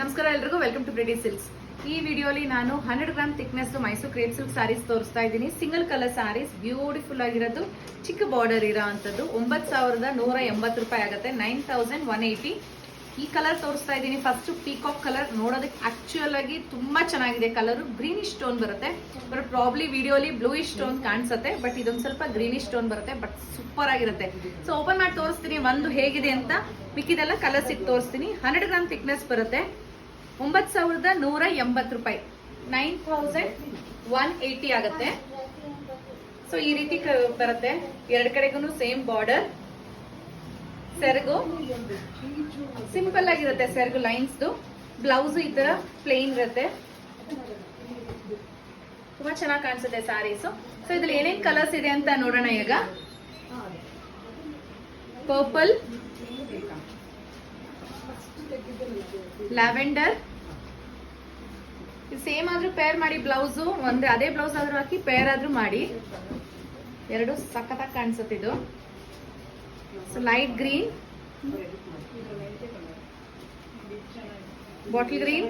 ನಮಸ್ಕಾರ ಎಲ್ರಿಗೂ welcome to ಬ್ರೆಡಿ silks ಈ ವಿಡಿಯೋಲಿ ನಾನು hundred gram thickness Mysore crepe silk saris ತೋರಿಸ್ತಾ ಇದ್ದೀನಿ. ಸಿಂಗಲ್ ಕಲರ್ ಸಾರೀಸ್ ಬ್ಯೂಟಿಫುಲ್ ಆಗಿರೋದು. ಚಿಕ್ಕ ಬಾರ್ಡರ್ ಇರೋ ಅಂಥದ್ದು. ಒಂಬತ್ತು ಸಾವಿರದ ನೂರ ಎಂಬತ್ತು ರೂಪಾಯಿ ಆಗುತ್ತೆ ನೈನ್ ತೌಸಂಡ್ ಒನ್ ಏಯ್ಟಿ ಈ ಕಲರ್ ತೋರಿಸ್ತಾ ಇದ್ದೀನಿ. ಫಸ್ಟ್ ಪೀಕಾಕ್ ಕಲರ್ ನೋಡೋದಕ್ಕೆ ಆಕ್ಚುಯಲ್ ಆಗಿ ತುಂಬಾ ಚೆನ್ನಾಗಿದೆ ಕಲರ್ ಗ್ರೀನಿಶ್ ಸ್ಟೋನ್ ಬರುತ್ತೆ. ಬಟ್ ಪ್ರಾಬ್ಲಿ ವಿಡಿಯೋಲಿ ಬ್ಲೂಯಿಶ್ ಸ್ಟೋನ್ ಕಾಣಿಸುತ್ತೆ. ಬಟ್ ಇದೊಂದು ಸ್ವಲ್ಪ ಗ್ರೀನಿಶ್ ಸ್ಟೋನ್ ಬರುತ್ತೆ. ಬಟ್ ಸೂಪರ್ ಆಗಿರುತ್ತೆ. ಸೊ ಓಪನ್ ಮಾಡಿ ತೋರಿಸ್ತೀನಿ. ಒಂದು ಹೇಗಿದೆ ಅಂತ. ಮಿಕ್ಕಿದೆಲ್ಲ ಕಲರ್ಸ್ ಇಟ್ಟು ತೋರಿಸ್ತೀನಿ. ಹಂಡ್ರೆಡ್ ಗ್ರಾಮ್ ಥಿಕ್ನೆಸ್ ಬರುತ್ತೆ. ಒಂಬತ್ತು ಸಾವಿರದ ನೂರ ಎಂಬತ್ತು ರೂಪಾಯಿ. ನೈನ್ ಥೌಸಂಡ್ ಒನ್ ಏಯ್ಟಿ ಆಗುತ್ತೆ. ಸೊ ಈ ರೀತಿ ಬರುತ್ತೆ. ಎರಡು ಕಡೆಗೂ ಸೇಮ್ ಬಾರ್ಡರ್ ಸೆರಗು. ಸಿಂಪಲ್ ಆಗಿರುತ್ತೆ ಸೆರಗು ಲೈನ್ಸ್ ಬ್ಲೌಸ್ ಈ ತರ ಪ್ಲೇನ್ ಇರುತ್ತೆ. ತುಂಬಾ ಚೆನ್ನಾಗಿ ಕಾಣಿಸುತ್ತೆ ಸ್ಯಾರೀಸು ಸೊ ಇದ್ರಲ್ಲಿ ಏನೇನ್ ಕಲರ್ಸ್ ಇದೆ ಅಂತ ನೋಡೋಣ ಈಗ. ಪರ್ಪಲ್ ಲ್ಯಾವೆಂಡರ್ ಸೇಮ್ ಆದ್ರೂ ಪೇರ್ ಮಾಡಿ ಬ್ಲೌಸು ಅಂದ್ರೆ ಅದೇ ಬ್ಲೌಸ್ ಆದ್ರೂ ಹಾಕಿ ಪೇರ್ ಆದ್ರೂ ಮಾಡಿ. ಎರಡು ಸಖತ್ತಾಗಿ ಕಾಣಿಸುತ್ತೆ ಇದು. So light green bottle green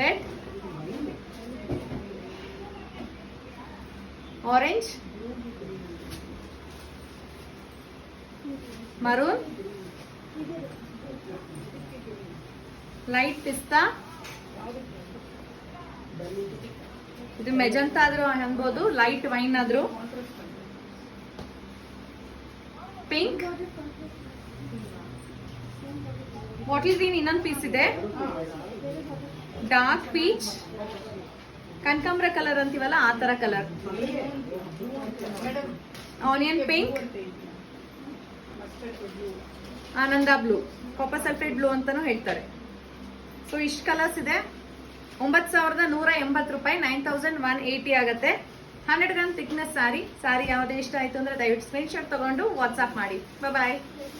red orange maroon light ಪಿಸ್ತಾ ಇದು ಮೆಜಂತ ಆದ್ರೂ ಅನ್ಬೋದು ಲೈಟ್ ವೈನ್ ಆದ್ರೂ. ಪಿಂಕ್ ಬಾಟಲ್ ಗ್ರೀನ್ ಇನ್ನೊಂದು ಪೀಸ್ ಇದೆ. ಡಾರ್ಕ್ ಪೀಚ್ ಕನಕಾಂಬ್ರ ಕಲರ್ ಅಂತೀವಲ್ಲ, ಆ ತರ colour onion pink Ananda blue copper sulphate blue ಅಂತಾನು ಹೇಳ್ತಾರೆ. ಸೊ ಇಷ್ಟು ಕಲರ್ಸ್ ಇದೆ. ಒಂಬತ್ತು ಸಾವಿರದ ನೂರ ಎಂಬತ್ತು ರೂಪಾಯಿ ನೈನ್ ತೌಸಂಡ್ ಒನ್ ಏಯ್ಟಿ ಆಗುತ್ತೆ. Hundred gram thickness sari. Sari ಯಾವುದೇ ಇಷ್ಟ ಆಯ್ತು ಅಂದ್ರೆ ದಯವಿಟ್ಟು ಸ್ಕ್ರೀನ್ ತೊಗೊಂಡು ವಾಟ್ಸ್ಆಪ್ ಮಾಡಿ. ಬಾಯ್